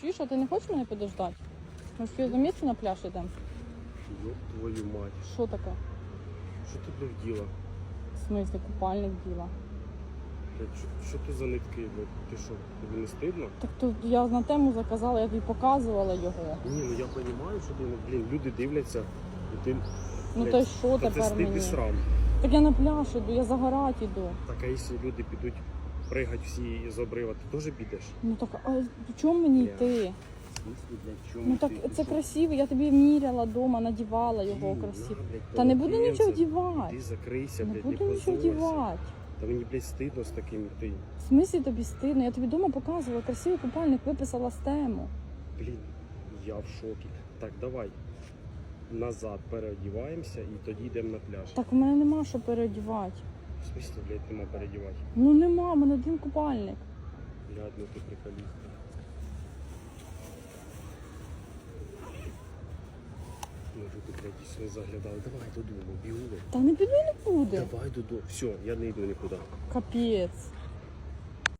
Чуєш, а ти не хочеш мене підождати? Ми ж до на пляж йдемо. Ёб твою мать. Що таке? Що ти блядь, вділа? В смислі, купальник діла. Що, ти за нитки? Ти що, тобі не стидно? Так то я на тему заказала, я тобі показувала його. Ні, ну я розумію, що ти, ну, блін, люди дивляться, і ти, Ну блядь, то й що та це стид і мені? срам. Так я на пляж іду, я загорати іду. Так, а якщо люди підуть пригати всі з обрива, ти теж підеш? Ну так, а чому мені Бля. йти? Ну так це красиво, я тобі міряла вдома, надівала його красиво. Та не буду нічого вдівати. Ти закрийся, Не блядь, буду не нічого вдівати. Та мені, блядь, стидно з таким йти. В смислі тобі стидно? Я тобі вдома показувала, красивий купальник виписала з тему. Блін, я в шокі. Так, давай. Назад переодіваємося і тоді йдемо на пляж. Так у мене нема що переодівати. В смысле, блядь, нема переодівати? Ну нема, мене один купальник. Блядь, ну ти приколіст. Може ти, блядь, дійсно заглядав. Давай додому, бігу. Та не піду не буде. Давай додому. Все, я не йду нікуди. Капець.